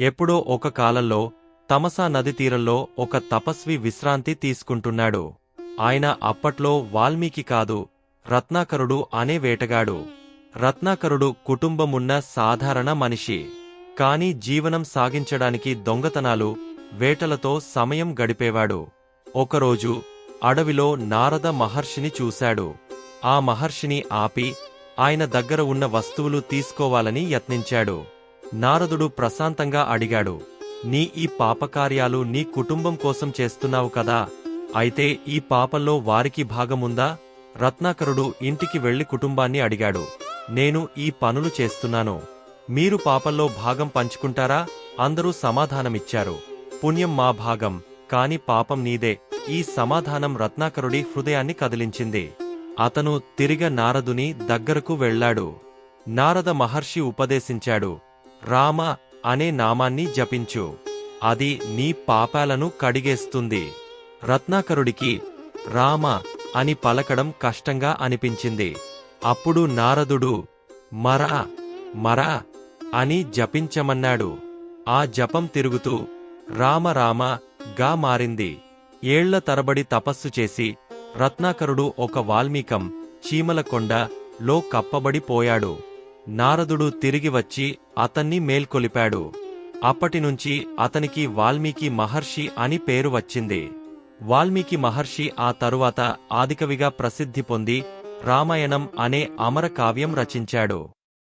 ఎప్పుడో ఒక కాలంలో తమసా నది తీరంలో ఒక తపస్వి విశ్రాంతి తీసుకుంటున్నాడు. ఆయన అప్పట్లో వాల్మీకి కాదు రత్నాకరుడు అనే వేటగాడు. రత్నాకరుడు కుటుంబమున్న సాధారణ మనిషి. కాని జీవనం సాగించడానికి దొంగతనాలు వేటలతో సమయం గడిపేవాడు. ఒకరోజు అడవిలో నారద మహర్షిని చూశాడు. ఆ మహర్షిని ఆపి ఆయన దగ్గర ఉన్న వస్తువులు తీసుకోవాలని యత్నించాడు. నారదుడు ప్రశాంతంగా అడిగాడు నీ ఈ పాపకార్యాలు నీ కుటుంబం కోసం చేస్తున్నావు కదా? అయితే ఈ పాపంలో వారికి భాగముందా? రత్నాకరుడు ఇంటికి వెళ్ళి కుటుంబాన్ని అడిగాడు నేను ఈ పనులు చేస్తున్నాను. మీరు పాపంలో భాగం పంచుకుంటారా? అందరూ సమాధానమిచ్చారు పుణ్యం మా భాగం కాని పాపం నీదే. ఈ సమాధానం రత్నాకరుడి హృదయాన్ని కదిలించింది. అతను తిరిగ నారదుని దగ్గరకు వెళ్ళాడు. నారద మహర్షి ఉపదేశించాడు రామ అనే నామాన్ని జపించు. అది నీ పాపాలను కడిగేస్తుంది. రత్నాకరుడికి రామ అని పలకడం కష్టంగా అనిపించింది. అప్పుడు నారదుడు మరా మరా అని జపించమన్నాడు. ఆ జపం తిరుగుతూ రామ రామ గా మారింది. ఏళ్ళ తరబడి తపస్సు చేసి రత్నాకరుడు ఒక వాల్మీకం చీమలకొండ లో కప్పబడిపోయాడు నారదుడు తిరిగి వచ్చి అతన్ని మేల్కొలిపాడు. అప్పటినుంచి అతనికి వాల్మీకి మహర్షి అని పేరు వచ్చింది. వాల్మీకి మహర్షి ఆ తరువాత ఆదికవిగా ప్రసిద్ధి పొంది రామాయణం అనే అమర కావ్యం రచించాడు.